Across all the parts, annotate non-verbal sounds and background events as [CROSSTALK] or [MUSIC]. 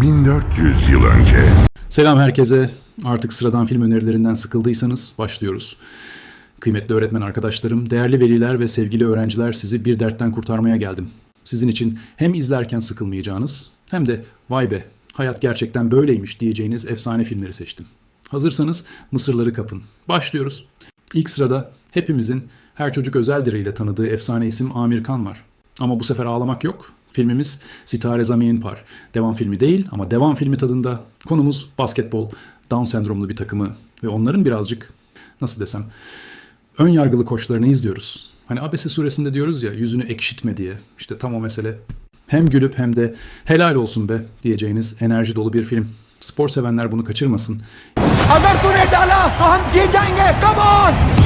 1400 yıl önce. Selam herkese. Artık sıradan film önerilerinden sıkıldıysanız başlıyoruz. Kıymetli öğretmen arkadaşlarım, değerli veliler ve sevgili öğrenciler sizi bir dertten kurtarmaya geldim. Sizin için hem izlerken sıkılmayacağınız hem de vay be hayat gerçekten böyleymiş diyeceğiniz efsane filmleri seçtim. Hazırsanız Mısırları kapın. Başlıyoruz. İlk sırada hepimizin her çocuk özeldir ile tanıdığı efsane isim Amir Khan var. Ama bu sefer ağlamak yok. Filmimiz Sitare Zamin Par. Devam filmi değil ama devam filmi tadında. Konumuz basketbol, Down sendromlu bir takımı ve onların birazcık nasıl desem ön yargılı koçlarını izliyoruz. Hani Abese suresinde diyoruz ya yüzünü ekşitme diye. İşte tam o mesele. Hem gülüp hem de helal olsun be diyeceğiniz enerji dolu bir film. Spor sevenler bunu kaçırmasın. Agar tu ne dala, come on!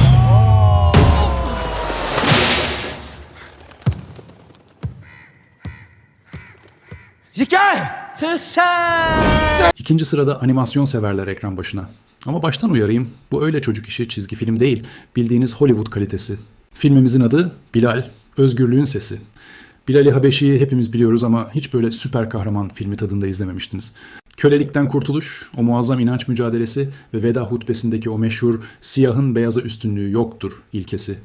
İkinci sırada animasyon severler ekran başına. Ama baştan uyarayım, bu öyle çocuk işi çizgi film değil, bildiğiniz Hollywood kalitesi. Filmimizin adı Bilal, Özgürlüğün Sesi. Bilal-i Habeşi'yi hepimiz biliyoruz ama hiç böyle süper kahraman filmi tadında izlememiştiniz. Kölelikten kurtuluş, o muazzam inanç mücadelesi ve veda hutbesindeki o meşhur siyahın beyaza üstünlüğü yoktur ilkesi.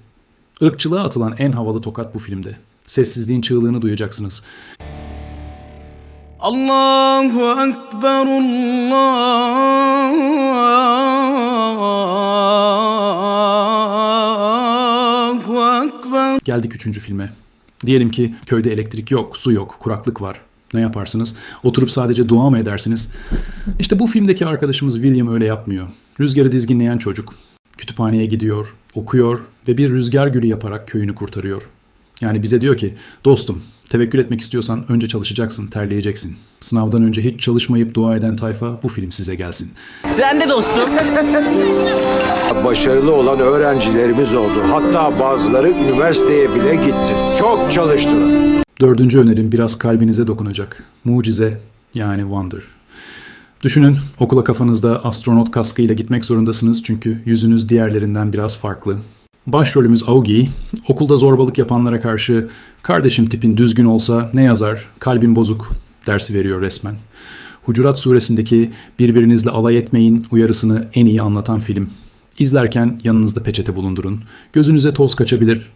Irkçılığa atılan en havalı tokat bu filmde. Sessizliğin çığlığını duyacaksınız. Allahu Ekber, Allahu Ekber. Geldik üçüncü filme. Diyelim ki köyde elektrik yok, su yok, kuraklık var. Ne yaparsınız? Oturup sadece dua mı edersiniz? İşte bu filmdeki arkadaşımız William öyle yapmıyor. Rüzgarı dizginleyen çocuk. Kütüphaneye gidiyor, okuyor ve bir rüzgar gülü yaparak köyünü kurtarıyor. Yani bize diyor ki, dostum tevekkül etmek istiyorsan önce çalışacaksın, terleyeceksin. Sınavdan önce hiç çalışmayıp dua eden tayfa bu film size gelsin. Sen de dostum. [LAUGHS] Başarılı olan öğrencilerimiz oldu. Hatta bazıları üniversiteye bile gitti. Çok çalıştılar. Dördüncü önerim biraz kalbinize dokunacak. Mucize yani wonder. Düşünün okula kafanızda astronot kaskıyla gitmek zorundasınız çünkü yüzünüz diğerlerinden biraz farklı. Başrolümüz Augie, okulda zorbalık yapanlara karşı kardeşim tipin düzgün olsa ne yazar, kalbin bozuk dersi veriyor resmen. Hucurat suresindeki birbirinizle alay etmeyin uyarısını en iyi anlatan film. İzlerken yanınızda peçete bulundurun. Gözünüze toz kaçabilir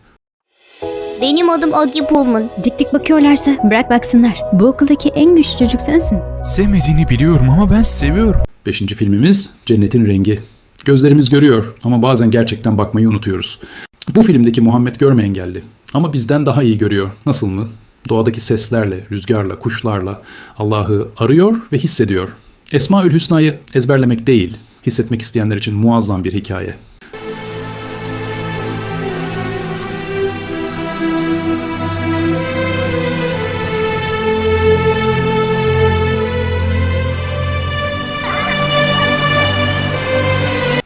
Benim adım Agi Pullman. Dik dik bakıyorlarsa bırak baksınlar. Bu okuldaki en güçlü çocuk sensin. Sevmediğini biliyorum ama ben seviyorum. Beşinci filmimiz Cennetin Rengi. Gözlerimiz görüyor ama bazen gerçekten bakmayı unutuyoruz. Bu filmdeki Muhammed görme engelli ama bizden daha iyi görüyor. Nasıl mı? Doğadaki seslerle, rüzgarla, kuşlarla Allah'ı arıyor ve hissediyor. Esmaül Hüsna'yı ezberlemek değil, hissetmek isteyenler için muazzam bir hikaye.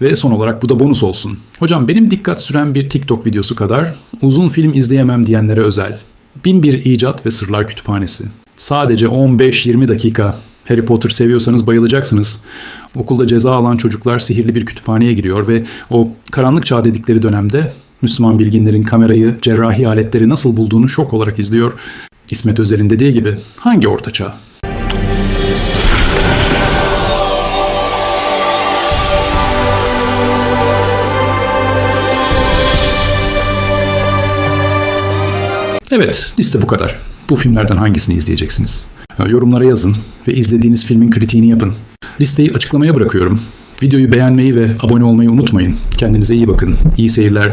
Ve son olarak bu da bonus olsun. Hocam benim dikkat süren bir TikTok videosu kadar uzun film izleyemem diyenlere özel. Bin bir icat ve sırlar kütüphanesi. Sadece 15-20 dakika. Harry Potter seviyorsanız bayılacaksınız. Okulda ceza alan çocuklar sihirli bir kütüphaneye giriyor ve o karanlık çağ dedikleri dönemde Müslüman bilginlerin kamerayı, cerrahi aletleri nasıl bulduğunu şok olarak izliyor. İsmet Özel'in dediği gibi hangi orta Evet, liste bu kadar. Bu filmlerden hangisini izleyeceksiniz? Ya, Yorumlara yazın ve izlediğiniz filmin kritiğini yapın. Listeyi açıklamaya bırakıyorum. Videoyu beğenmeyi ve abone olmayı unutmayın. Kendinize iyi bakın. İyi seyirler.